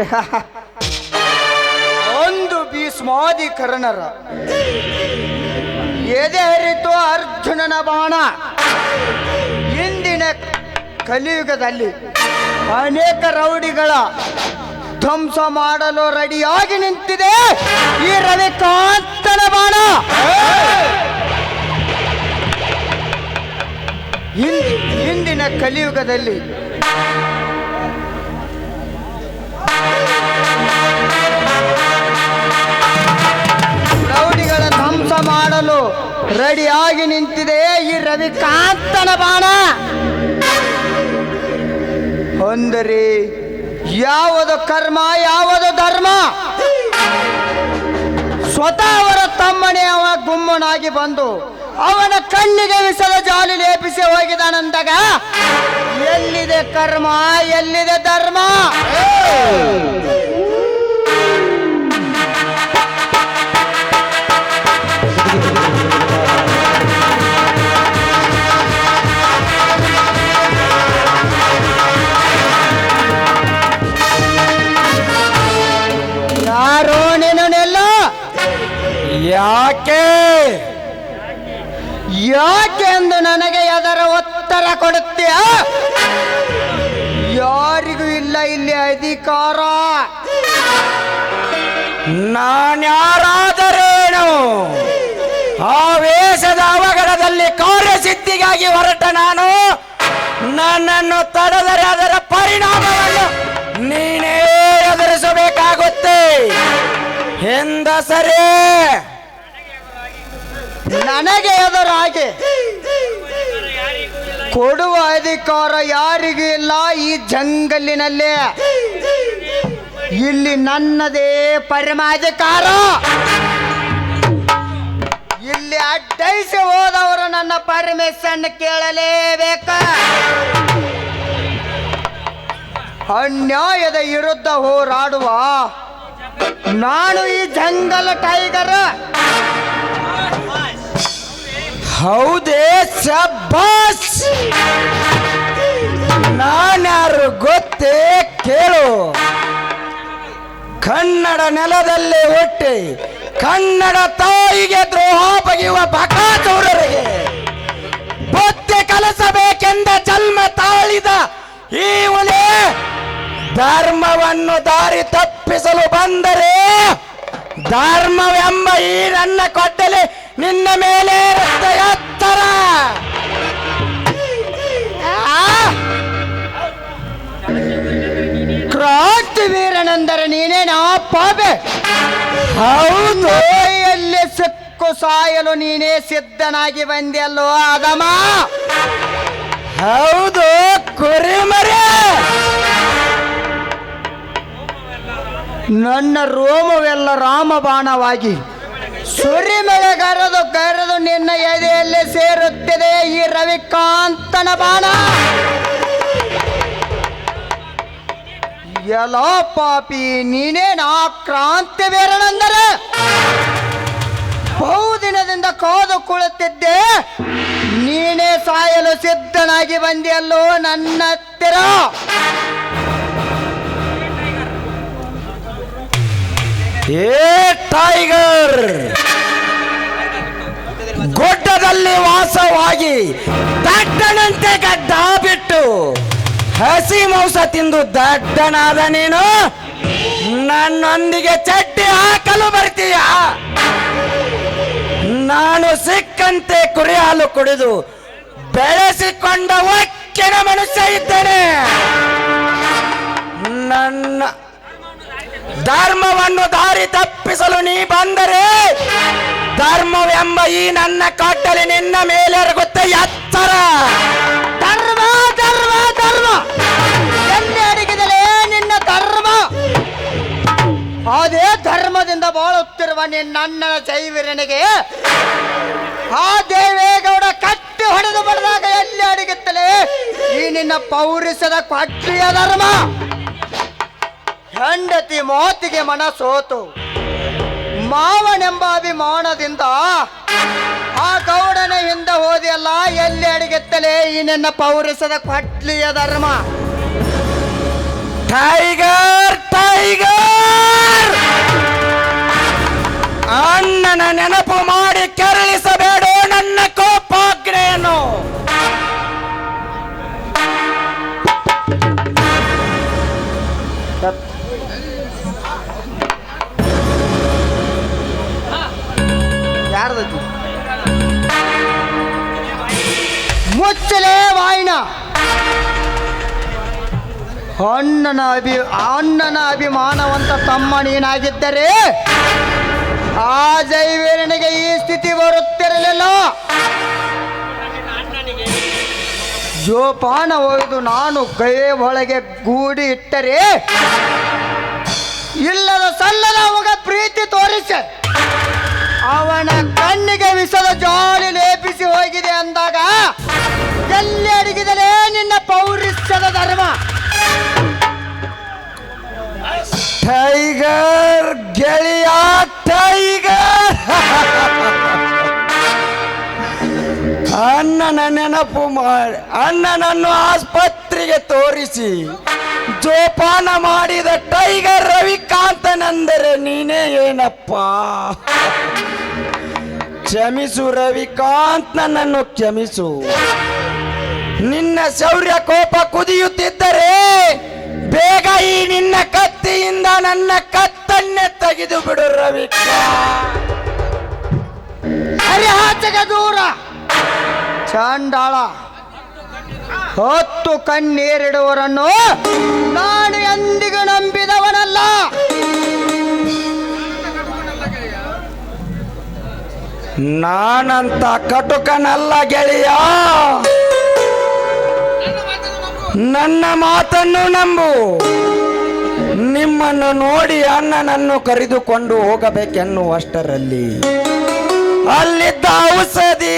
ಒಂದು ಭೀಷ್ಮಾದಿ ಕರ್ಣರ ಎದೆ ಹರಿತು ಅರ್ಜುನನ ಬಾಣ. ಇಂದಿನ ಕಲಿಯುಗದಲ್ಲಿ ಅನೇಕ ರೌಡಿಗಳ ಧ್ವಂಸ ಮಾಡಲು ರೆಡಿಯಾಗಿ ನಿಂತಿದೆ ಈ ರವಿಕಾಂತನ ಬಾಣ. ಇಂದಿನ ಕಲಿಯುಗದಲ್ಲಿ ಧ್ವಂಸ ಮಾಡಲು ರೆಡಿಯಾಗಿ ನಿಂತಿದೆ ಈ ರವಿಕಾಂತನ ಬಾಣ. ಹೊಂದರಿ, ಯಾವುದು ಕರ್ಮ, ಯಾವುದು ಧರ್ಮ? ಸ್ವತಃ ಅವರ ತಮ್ಮನೇ ಅವ ಗುಮ್ಮನಾಗಿ ಬಂದು ಅವನ ಕಣ್ಣಿಗೆ ವಿಷದ ಜಾಲಿ ಲೇಪಿಸಿ ಹೋಗಿದಾನಂದಾಗ, ಎಲ್ಲಿದೆ ಕರ್ಮ, ಎಲ್ಲಿದೆ ಧರ್ಮ? ಯಾಕೆಂದು ನನಗೆ ಅದರ ಉತ್ತರ ಕೊಡುತ್ತೀಯ? ಯಾರಿಗೂ ಇಲ್ಲ ಇಲ್ಲಿ ಅಧಿಕಾರ. ನಾನ್ಯಾರಾದರೇನು? ಆವೇಶದ ಅವಘಡದಲ್ಲಿ ಕಾರ್ಯಸಿದ್ಧಿಗಾಗಿ ಹೊರಟ ನಾನು. ನನ್ನನ್ನು ತಡೆದರೆ ಅದರ ಪರಿಣಾಮವನ್ನು ನೀನೇ ಎದುರಿಸಬೇಕಾಗುತ್ತೆ. ಹೆಂದಸರೇ ನನಗೆ ಎದುರಾಗಿ ಕೊಡುವ ಅಧಿಕಾರ ಯಾರಿಗೂ ಇಲ್ಲ ಈ ಜಂಗಲಿನಲ್ಲಿ. ಇಲ್ಲಿ ನನ್ನದೇ ಪರಮಾಧಿಕಾರ. ಇಲ್ಲಿ ಅಡ್ಡೈಸಿ ಹೋದವರು ನನ್ನ ಪರ್ಮಿಷನ್ ಕೇಳಲೇಬೇಕ. ಅನ್ಯಾಯದ ವಿರುದ್ಧ ಹೋರಾಡುವ ನಾನು ಈ ಜಂಗಲ್ ಟೈಗರ್. ಹೌದೇ ಸಬ್ಬಾಸ್ ನಾನ್ಯಾರು ಗೊತ್ತೇ ಕೇಳು. ಕನ್ನಡ ನೆಲದಲ್ಲಿ ಹುಟ್ಟಿ ಕನ್ನಡ ತಾಯಿಗೆ ದ್ರೋಹ ಬಗೆಯುವ ಬಕಾಚೌರರಿಗೆ ಬೊತ್ತೆ ಕಲಿಸಬೇಕೆಂದ ಜನ್ಮ ತಾಳಿದ ಈ ಧರ್ಮವನ್ನು ದಾರಿ ತಪ್ಪಿಸಲು ಬಂದರೆ ಧರ್ಮವೆಂಬ ಈ ನನ್ನ ಕೊಟ್ಟಲೆ ನಿನ್ನ ಮೇಲೆ ಎತ್ತರ ಕ್ರಾಂತಿ ವೀರನೆಂದರೆ ನೀನೇನಾ ಪಾಪೆ. ಹೌದು. ಎಲ್ಲಿ ಸಿಕ್ಕು ಸಾಯಲು ನೀನೇ ಸಿದ್ಧನಾಗಿ ಬಂದೆಲ್ಲೋ ಅದಮ ಹೌದು, ಕುರಿಮರೆ. ನನ್ನ ರೋಮವೆಲ್ಲ ರಾಮಬಾಣವಾಗಿ ಕರೆದು ಕರೆದು ನಿನ್ನ ಎದೆಯಲ್ಲಿ ಸೇರುತ್ತಿದೆ ಈ ರವಿಕಾಂತನ ಬಾಣ. ಎಲ್ಲ ಪಾಪಿ ನೀನೇನಾ ಕ್ರಾಂತಿ ಬೇರನಂದರೆ ಬಹುದಿನದಿಂದ ಕಾದು ಕುಳಿತಿದ್ದೆ. ನೀನೇ ಸಾಯಲು ಸಿದ್ಧನಾಗಿ ಬಂದಿಯಲ್ಲೋ ನನ್ನ ಹತ್ತಿರ ಏ ಟೈಗರ್! ಗುಡ್ಡದಲ್ಲಿ ವಾಸವಾಗಿ ದಡ್ಡನಂತೆ ಗಡ್ಡ ಬಿಟ್ಟು ಹಸಿ ಮಾಂಸ ತಿಂದು ದಡ್ಡನಾದ ನೀನು ನನ್ನೊಂದಿಗೆ ಚಟ್ಟಿ ಹಾಕಲು ಬರ್ತೀಯ? ನಾನು ಸಿಕ್ಕಂತೆ ಕುರಿ ಹಾಲು ಕುಡಿದು ಬೆಳೆಸಿಕೊಂಡ ಒಕ್ಕಿನ ಮನುಷ್ಯ ಇದ್ದೇನೆ. ನನ್ನ ಧರ್ಮವನ್ನು ದಾರಿ ತಪ್ಪಿಸಲು ನೀ ಬಂದರೆ ಧರ್ಮವೆಂಬ ಈ ನನ್ನ ಕಟ್ಟಲೆ ನಿನ್ನ ಮೇಲೆ ಎರಗುತ್ತೆ ಎತ್ತರ. ಧರ್ಮ ಧರ್ಮ ಧರ್ಮ. ಎಲ್ಲಿ ಅಡಗಿದಲೇ ನಿನ್ನ ಧರ್ಮ? ಅದೇ ಧರ್ಮದಿಂದ ಬಾಳುತ್ತಿರುವ ನಿನ್ನ ಜೈವಿರನಿಗೆ ಆ ದೇವೇಗೌಡ ಕಟ್ಟಿ ಹೊಡೆದು ಬಡದಾಗ ಎಲ್ಲಿ ಅಡಗುತ್ತಲೇ? ಈ ನಿನ್ನ ಪೌರುಷದ ಪಕ್ಷಿಯ ಧರ್ಮ. ಹೆಂಡತಿ ಮಾತಿಗೆ ಮನ ಸೋತು ಮಾವನೆಂಬ ಅಭಿಮಾನದಿಂದ ಆ ಗೌಡನ ಹಿಂದೆ ಹೋದಿಯಲ್ಲ, ಎಲ್ಲಿ ಅಡಿಗೆತ್ತಲೇ ಈ ನಿನ್ನ ಪೌರಸದ ಕೊಟ್ಲಿಯ ಧರ್ಮ. Tiger tiger! ಅಣ್ಣನ ನೆನಪು ಮಾಡಿ ಮುಚ್ಚಲೇ ಅಣ್ಣನ ಅಭಿ, ಅಣ್ಣನ ಅಭಿಮಾನವಂತ ತಮ್ಮ ನೀನಾಗಿದ್ದರೆ ಆ ಜೈವೀರನಿಗೆ ಈ ಸ್ಥಿತಿ ಬರುತ್ತಿರಲಿಲ್ಲ. ಜೋಪಾನ ಒಯ್ದು ನಾನು ಕೈ ಒಳಗೆ ಗೂಡಿ ಇಟ್ಟರೆ ಇಲ್ಲದ ಸಲ್ಲದ ಅವಾಗ ಪ್ರೀತಿ ತೋರಿಸಿ ಅವನ ಕಣ್ಣಿಗೆ ವಿಷದ ಜಾಲಿ ಲೇಪಿಸಿ ಹೋಗಿದೆ ಅಂದಾಗ ನೆನಪು ಮಾಡಿ ಅಣ್ಣನನ್ನು ಆಸ್ಪತ್ರೆಗೆ ತೋರಿಸಿ, ಜೋಪಾನ ಮಾಡಿದ ಟೈಗರ್ ರವಿಕಾಂತನೆಂದರೆ ನೀನೇ ಏನಪ್ಪ? ಕ್ಷಮಿಸು ರವಿಕಾಂತ್, ನನ್ನನ್ನು ಕ್ಷಮಿಸು. ನಿನ್ನ ಶೌರ್ಯ ಕೋಪ ಕುದಿಯುತ್ತಿದ್ದರೆ ಬೇಗ ಈ ನಿನ್ನ ಕತ್ತಿಯಿಂದ ನನ್ನ ಕತ್ತನ್ನೇ ತೆಗೆದು ಬಿಡು ರವಿಕಾಂತ್ ದೂರ. ಚಾಂಡಾಳ. ಹತ್ತು ಕಣ್ಣೀರಿಡುವರನ್ನು ನಾನು ಎಂದಿಗೂ ನಂಬಿದವನಲ್ಲ. ನಾನಂತ ಕಟುಕನಲ್ಲ ಗೆಳೆಯ. ನನ್ನ ಮಾತನ್ನು ನಂಬು. ನಿಮ್ಮನ್ನು ನೋಡಿ ಅಣ್ಣನನ್ನು ಕರೆದುಕೊಂಡು ಹೋಗಬೇಕೆನ್ನುವಷ್ಟರಲ್ಲಿ ಅಲ್ಲಿದ್ದ ಔಷಧಿ.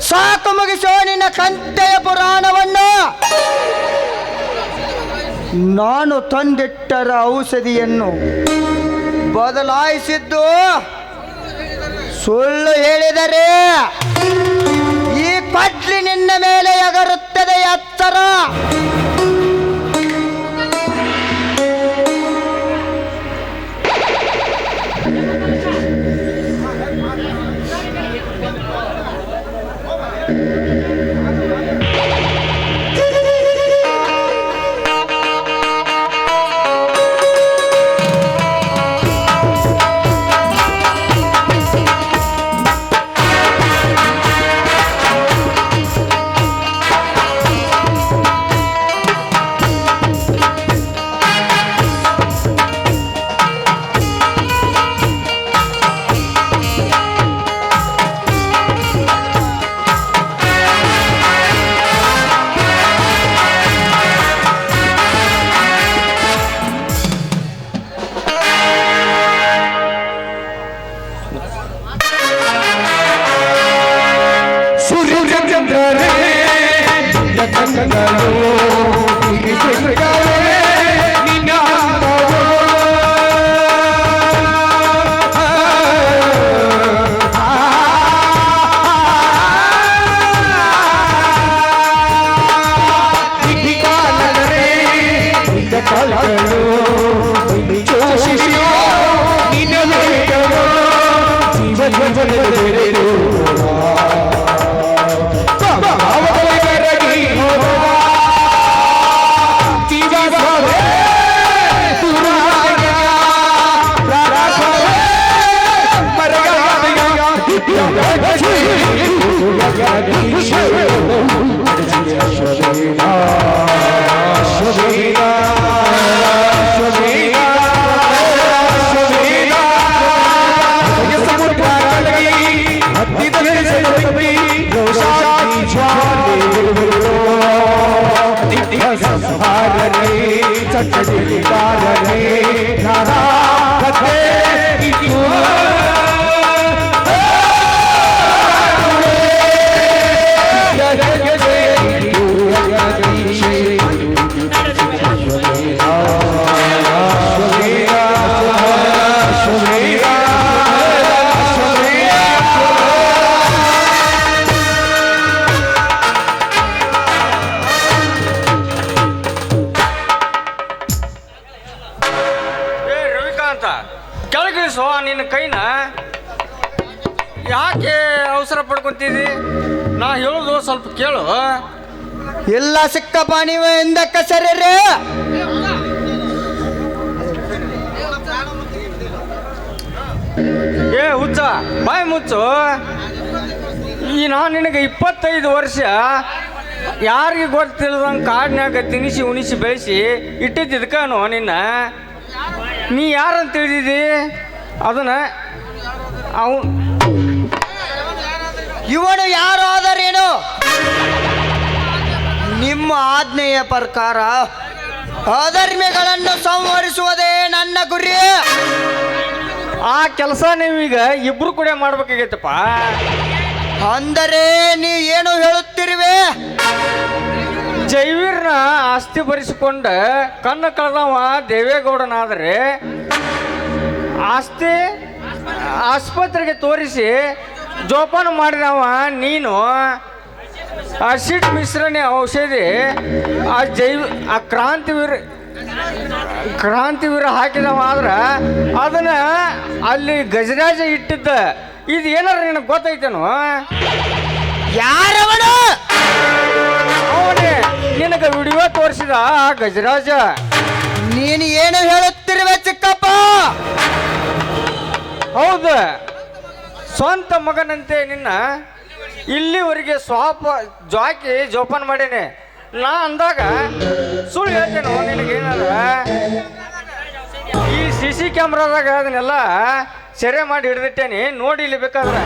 ಸಾಕು ಮುಗಿಸೋ ನಿನ್ನ ಕಂತೆಯ ಪುರಾಣವನ್ನು. ನಾನು ತಂದಿಟ್ಟರ ಔಷಧಿಯನ್ನು ಬದಲಾಯಿಸಿದ್ದು. ಸುಳ್ಳು ಹೇಳಿದರೆ ಈ ಕಟ್ಲಿ ನಿನ್ನ ಮೇಲೆ ಎಗರುತ್ತದೆ ಎತ್ತರ. ನಿನ್ನ ಕೇಳು ಸಿಕ್ಕ ಸಿಕ್ಕಪ್ಪ ನೀವು ಸರಿ ಏ ಹುಚ್ಚ ಬಾಯ್ ಮುಚ್ಚು. ಈ ನಾನು ನಿನಗೆ ಇಪ್ಪತ್ತೈದು ವರ್ಷ. ಯಾರಿಗೆ ಗೊತ್ತಿಲ್ಲದಂಗೆ ಕಾಡಿನಾಗ ತಿನಿಸಿ ಉಣಿಸಿ ಬೆಳೆಸಿ ಇಟ್ಟಿದ್ದಕ್ಕನು ನಿನ್ನ. ನೀ ಯಾರಂತ ತಿಳಿದಿದ್ದಿ? ಅದನ್ನ ಅವನು ಇವನು ಯಾರು ಆದರೇನು ಆಜ್ಞೆಯ ಪ್ರಕಾರ ಅಧರ್ಮಿಗಳನ್ನು ಸಂವರಿಸುವುದೇ ನನ್ನ ಗುರಿ. ಆ ಕೆಲಸ ನೀವೀಗ ಇಬ್ರು ಕೂಡ ಮಾಡ್ಬೇಕಾಗೈತಪ್ಪ. ಅಂದರೆ ನೀ ಏನು ಹೇಳುತ್ತಿರುವೆ? ಜೈವೀರ್ನ ಆಸ್ತಿ ಭರಿಸಿಕೊಂಡ ಕಣ್ಣು ಕಳೆದವ ದೇವೇಗೌಡನಾದರೆ ಆಸ್ತಿ ಆಸ್ಪತ್ರೆಗೆ ತೋರಿಸಿ ಜೋಪಾನ ಮಾಡಿದವ ನೀನು. ಅಸಿಡ್ ಮಿಶ್ರಣೆ ಔಷಧಿ ಆ ಜೈವ ಆ ಕ್ರಾಂತಿವೀರ ಕ್ರಾಂತಿವೀರ ಹಾಕಿದವ ಆದ್ರೆ ಅದನ್ನ ಅಲ್ಲಿ ಗಜರಾಜ ಇಟ್ಟಿದ್ದ. ಇದು ಏನಾರ ನಿನಗೆ ಗೊತ್ತೈತೇನು? ಯಾರವನು? ಅವನೇ ನಿನಗೆ ವಿಡಿಯೋ ತೋರಿಸಿದ ಆ ಗಜರಾಜ. ನೀನು ಏನು ಹೇಳುತ್ತಿರುವೆ ಚಿಕ್ಕಪ್ಪ? ಹೌದು. ಸ್ವಂತ ಮಗನಂತೆ ನಿನ್ನ ಇಲ್ಲಿವರೆಗೆ ಸ್ವಾಪ ಜಾಕಿ ಜೋಪಾನ ಮಾಡೇನೆ. ನಾ ಅಂದಾಗ ಸುಳ್ಳು ಹೇಳ್ತೇನೆ ನಿನಗೇನಾರ ಈ ಸಿ ಸಿ ಕ್ಯಾಮ್ರಾದಾಗ ಅದನ್ನೆಲ್ಲ ಸೆರೆ ಮಾಡಿ ಹಿಡ್ದಿಟ್ಟೇನಿ, ನೋಡಿ ಇಲ್ಲಿ ಬೇಕಾದ್ರೆ.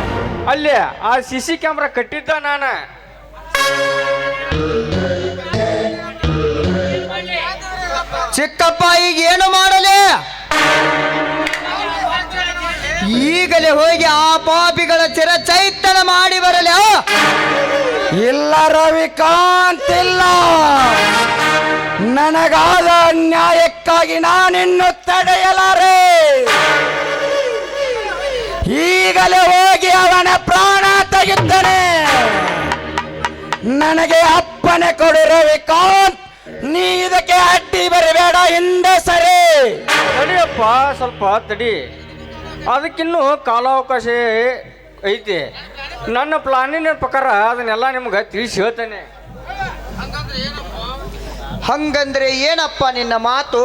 ಅಲ್ಲಿ ಆ ಸಿ ಸಿ ಕ್ಯಾಮ್ರಾ ಕಟ್ಟಿದ್ದ ನಾನು. ಚಿಕ್ಕಪ್ಪ, ಈಗ ಏನು ಮಾಡಲಿ? ಈಗಲೇ ಹೋಗಿ ಆ ಪಾಪಿಗಳ ಚಿರ ಚೈತನ ಮಾಡಿ ಬರಲಿ ಇಲ್ಲ ರವಿಕಾಂತ್ ಇಲ್ಲ. ನನಗಾದ ಅನ್ಯಾಯಕ್ಕಾಗಿ ನಾನಿನ್ನು ತಡೆಯಲಾರೆ. ಈಗಲೇ ಹೋಗಿ ಅವನ ಪ್ರಾಣ ತೆಗೆದ್ದನೆ ನನಗೆ ಅಪ್ಪನೆ ಕೊಡು ರವಿಕಾಂತ್ ನೀ ಇದಕ್ಕೆ ಅಡ್ಡಿ ಬರಬೇಡ ಹಿಂದೆ ಸರಿ. ತಡಿಯಪ್ಪ ಸ್ವಲ್ಪ ತಡಿ. ಅದಕ್ಕಿನ್ನೂ ಕಾಲಾವಕಾಶ ಐತಿ. ನನ್ನ ಪ್ಲಾನಿನ ಪ್ರಕಾರ ಅದನ್ನೆಲ್ಲ ನಿಮ್ಗೆ ತಿಳಿಸಿ ಹೇಳ್ತೇನೆ. ಹಂಗಂದ್ರೆ ಏನಪ್ಪ ನಿನ್ನ ಮಾತು?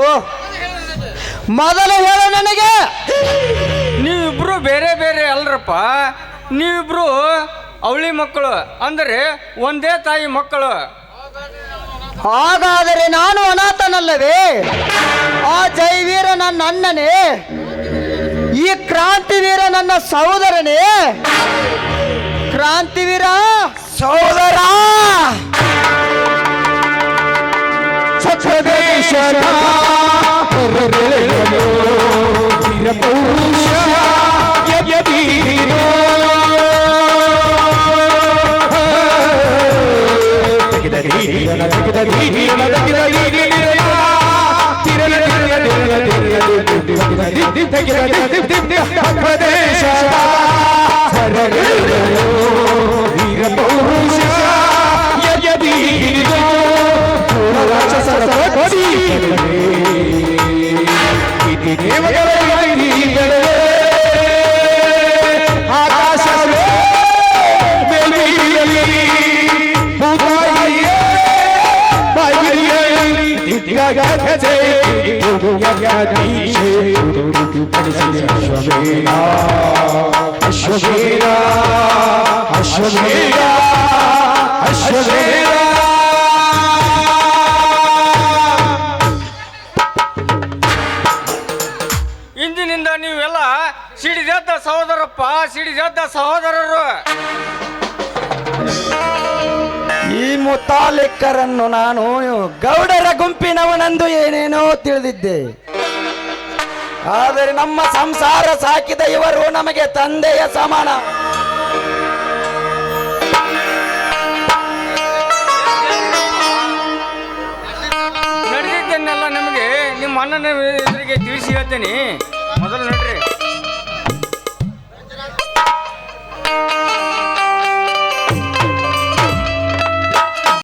ಮೊದಲು ಹೇಳ ನನಗೆ. ನೀವಿಬ್ರು ಬೇರೆ ಬೇರೆ ಅಲ್ರಪ್ಪ. ನೀವಿಬ್ರು ಅವಳಿ ಮಕ್ಕಳು ಅಂದರೆ ಒಂದೇ ತಾಯಿ ಮಕ್ಕಳು. ಹಾಗಾದರೆ ನಾನು ಅನಾಥನಲ್ಲವೇ? ಆ ಜೈವೀರ ನನ್ನ ಅಣ್ಣನೇ ಈ ಕ್ರಾಂತಿವೀರ ನನ್ನ ಸಹೋದರನೇ. ಕ್ರಾಂತಿವೀರ ಸೋದರ ಸ್ವಚ್ಛ ಹೊರಬೆಳೆಯಲು गिर गिर गिर गिर गिर गिर ಇಂದಿನಿಂದ ನೀವೆಲ್ಲ ಸಿಡಿದೆದ್ದ ಸಹೋದರಪ್ಪ ಸಿಡಿದೆದ್ದ ಸಹೋದರರು. ಮುತಾಲಿಕ್ಕರನ್ನು ನಾನು ಗೌಡರ ಗುಂಪಿನವನಂದು ಏನೇನೋ ತಿಳಿದಿದ್ದೆ. ಆದರೆ ನಮ್ಮ ಸಂಸಾರ ಸಾಕಿದ ಇವರು ನಮಗೆ ತಂದೆಯ ಸಮಾನ. ನಡೆದಿದ್ದನ್ನೆಲ್ಲ ನಮಗೆ ನಿಮ್ಮ ಅಣ್ಣನ ಎದುರಿಗೆ ತಿಳಿಸಿ ಹೇಳ್ತೇನೆ. ಮೊದಲು ನಡ್ರಿ.